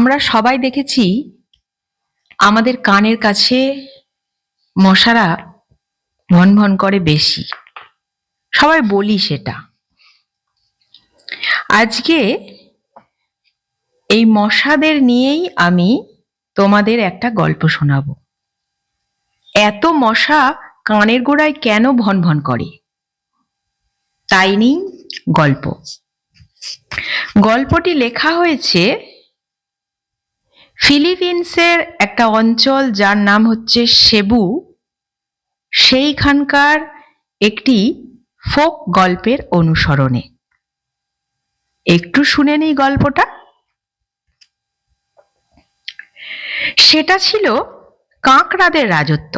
আমরা সবাই দেখেছি আমাদের কানের কাছে মশারা ভন ভন করে বেশি। সবাই বলি সেটা। আজকে এই মশাদের নিয়েই আমি তোমাদের একটা গল্প শোনাবো। এত মশা কানের গোড়ায় কেন ভন ভন করে? তাই নিই গল্প। গল্পটি লেখা হয়েছে ফিলিপিন্সের একটা অঞ্চল যার নাম হচ্ছে সেবু, সেইখানকার একটি ফোক গল্পের অনুসরণে। একটু শুনে নিই গল্পটা? সেটা ছিল কাঁকড়াদের রাজত্ব।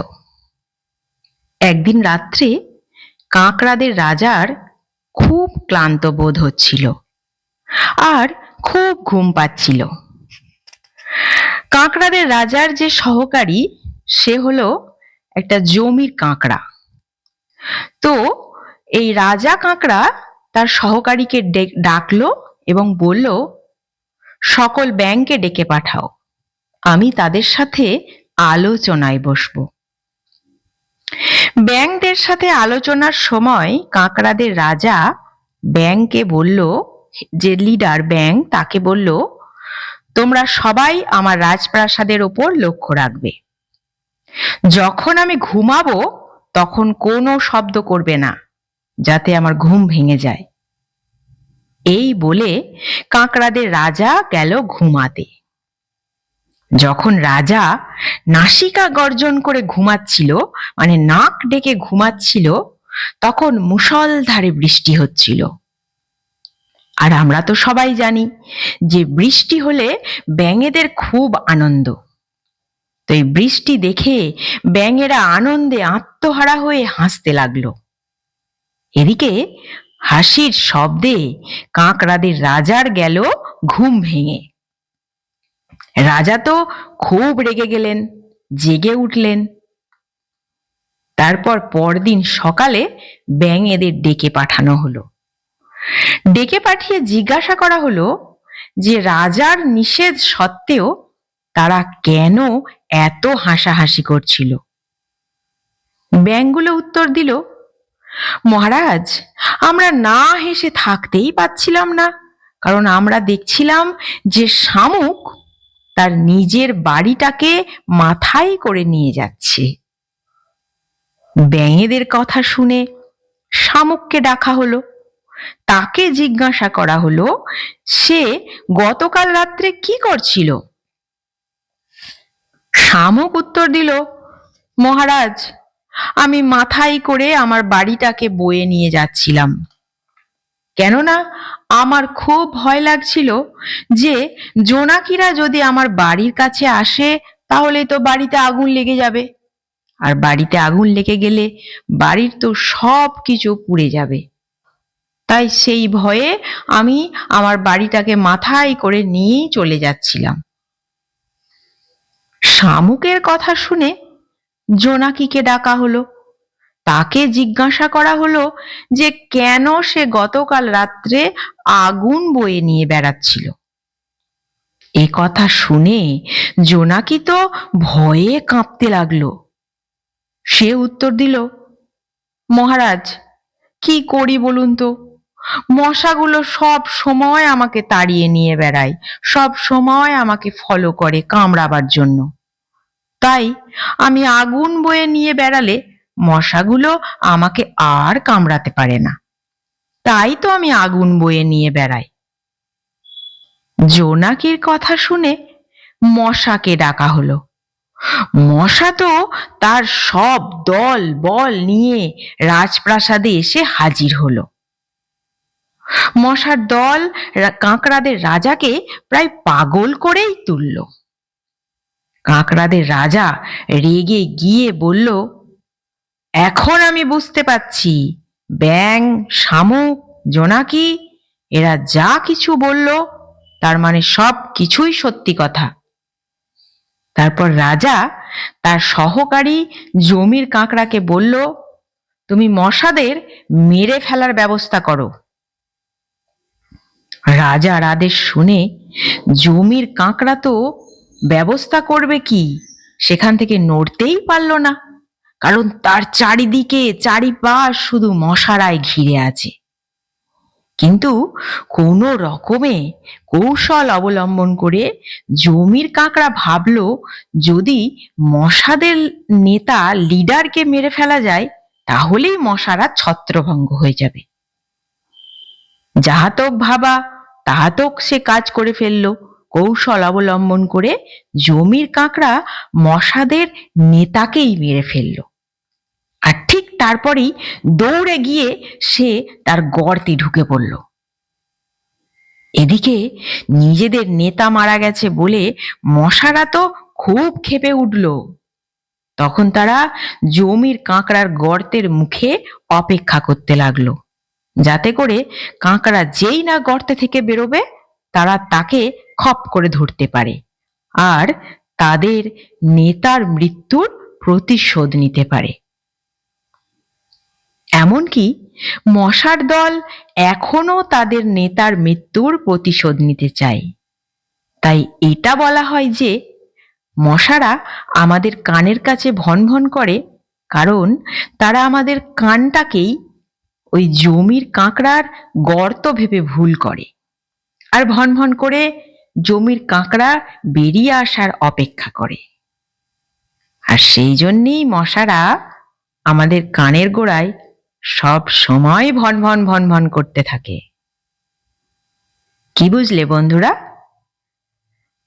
একদিন রাত্রে কাঁকড়াদের রাজার খুব ক্লান্ত বোধ হচ্ছিল আর খুব ঘুম পাচ্ছিল। কাঁকড়াদের রাজার যে সহকারী, সে হলো একটা জমির কাঁকড়া। তো এই রাজা কাঁকড়া তার সহকারীকে ডাকলো এবং বলল, সকল ব্যাংকে ডেকে পাঠাও। আমি তাদের সাথে আলোচনায় বসবো। ব্যাংকদের সাথে আলোচনার সময় কাঁকড়াদের রাজা ব্যাংকে বলল, যে লিডার ব্যাংক, তাকে বলল তোমরা সবাই আমার রাজপ্রাসাদের ওপর লক্ষ্য রাখবে। যখন আমি ঘুমাবো, তখন কোনো শব্দ করবে না, যাতে আমার ঘুম ভেঙে যায়। এই বলে কাঁকড়াদের রাজা গেল ঘুমাতে। যখন রাজা নাসিকা গর্জন করে ঘুমাচ্ছিল মানে নাক ডেকে ঘুমাচ্ছিল, তখন মুষলধারে বৃষ্টি হচ্ছিল। আর আমরা তো সবাই জানি যে বৃষ্টি হলে ব্যাঙেদের খুব আনন্দ। তো এই বৃষ্টি দেখে ব্যাঙেরা আনন্দে আত্মহারা হয়ে হাসতে লাগল। এদিকে হাসির শব্দে কাঁকড়াদের রাজার গেল ঘুম ভেঙে। রাজা তো খুব রেগে গেলেন, জেগে উঠলেন। তারপর পরদিন সকালে ব্যাঙেদের ডেকে পাঠানো হলো। ডেকে পাঠিয়ে জিজ্ঞাসা করা হলো যে রাজার নিষেধ সত্ত্বেও তারা কেন এত হাসাহাসি করছিল। ব্যাঙগুলো উত্তর দিল, মহারাজ, আমরা না হেসে থাকতেই পাচ্ছিলাম না, কারণ আমরা দেখছিলাম যে শামুক তার নিজের বাড়িটাকে মাথায় করে নিয়ে যাচ্ছে। ব্যাঙেদের কথা শুনে শামুককে ডাকা হলো। তাকে জিজ্ঞাসা করা হলো, সে গতকাল রাত্রে কি করছিল? শামুক উত্তর দিল, মহারাজ, আমি মাথায় করে আমার বাড়িটাকে বয়ে নিয়ে যাচ্ছিলাম। কেননা আমার খুব ভয় লাগছিল যে জোনাকিরা যদি আমার বাড়ির কাছে আসে, তাহলে তো বাড়িতে আগুন লেগে যাবে। আর বাড়িতে আগুন লেগে গেলে বাড়ির তো সব কিছু পুড়ে যাবে। তাই সেই ভয়ে আমি আমার বাড়িটাকে মাথায় করে নিয়েই চলে যাচ্ছিলাম। শামুকের কথা শুনে জোনাকিকে ডাকা হলো। তাকে জিজ্ঞাসা করা হলো যে কেন সে গতকাল রাত্রে আগুন বয়ে নিয়ে বেড়াচ্ছিল। এ কথা শুনে জোনাকি তো ভয়ে কাঁপতে লাগল। সে উত্তর দিল, মহারাজ, কি করি বলুন তো? মশাগুলো সব সময় আমাকে তাড়িয়ে নিয়ে বেড়ায়, সব সময় আমাকে ফলো করে কামড়াবার জন্য। তাই আমি আগুন বয়ে নিয়ে বেড়ালে মশাগুলো আমাকে আর কামড়াতে পারে না। তাই তো আমি আগুন বয়ে নিয়ে বেড়াই। জোনাকির কথা শুনে মশাকে ডাকা হলো। মশা তো তার সব দল বল নিয়ে রাজপ্রাসাদে এসে হাজির হলো। মশার দল কাঁকড়াদের রাজাকে প্রায় পাগল করেই তুলল। কাঁকড়াদের রাজা রেগে গিয়ে বলল, এখন আমি বুঝতে পারছি, ব্যাং, শামুক, জোনাকি, এরা যা কিছু বলল, তার মানে সব কিছুই সত্যি কথা। তারপর রাজা তার সহকারী জমির কাঁকড়াকে বলল, তুমি মশাদের মেরে ফেলার ব্যবস্থা করো। রাজার আদেশ শুনে, জমির কাঁকড়া তো ব্যবস্থা করবে কি? সেখান থেকে নড়তেই পারল না, কারণ তার চারিদিকে চারিপাশ শুধু মশারায় ঘিরে আছে। কিন্তু কোনো রকমে কৌশল অবলম্বন করে জমির কাঁকড়া ভাবল, যদি মশাদের নেতা লিডারকে মেরে ফেলা যায়, তাহলেই মশারা ছত্রভঙ্গ হয়ে যাবে। যাহাতক ভাবা তাহাতক সে কাজ করে ফেলল। কৌশল অবলম্বন করে জমির কাঁকড়া মশাদের নেতাকেই মেরে ফেলল। আর ঠিক তারপরেই দৌড়ে গিয়ে সে তার গর্তে ঢুকে পড়ল। এদিকে নিজেদের নেতা মারা গেছে বলে মশারা তো খুব ক্ষেপে উঠল। তখন তারা জমির কাঁকড়ার গর্তের মুখে অপেক্ষা করতে লাগল। যাতে করে কাঁকড়া যেই না গর্তে থেকে বেরোবে, তারা তাকে খপ করে ধরতে পারে। আর তাদের নেতার মৃত্যুর প্রতিশোধ নিতে পারে। এমনকি মশার দল এখনও তাদের নেতার মৃত্যুর প্রতিশোধ নিতে চায়। তাই এটা বলা হয় যে, মশারা আমাদের কানের কাছে ভন ভন করে, কারণ তারা আমাদের কানটাকেই ওই জমির কাঁকড়ার গর্ত ভেবে ভুল করে আর ভন ভন করে জমির কাঁকড়া বেরিয়ে আসার অপেক্ষা করে। আর সেই জন্যেই মশারা আমাদের কানের গোড়ায় সব সময় ভন ভন ভন ভন করতে থাকে। কি বুঝলে বন্ধুরা?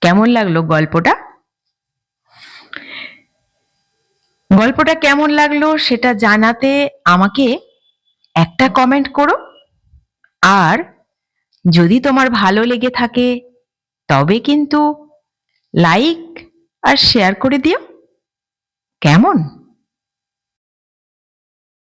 কেমন লাগল গল্পটা? গল্পটা কেমন লাগল সেটা জানাতে আমাকে একটা কমেন্ট করো। আর যদি তোমার ভালো লেগে থাকে, তবে কিন্তু লাইক আর শেয়ার করে দিও। কেমন?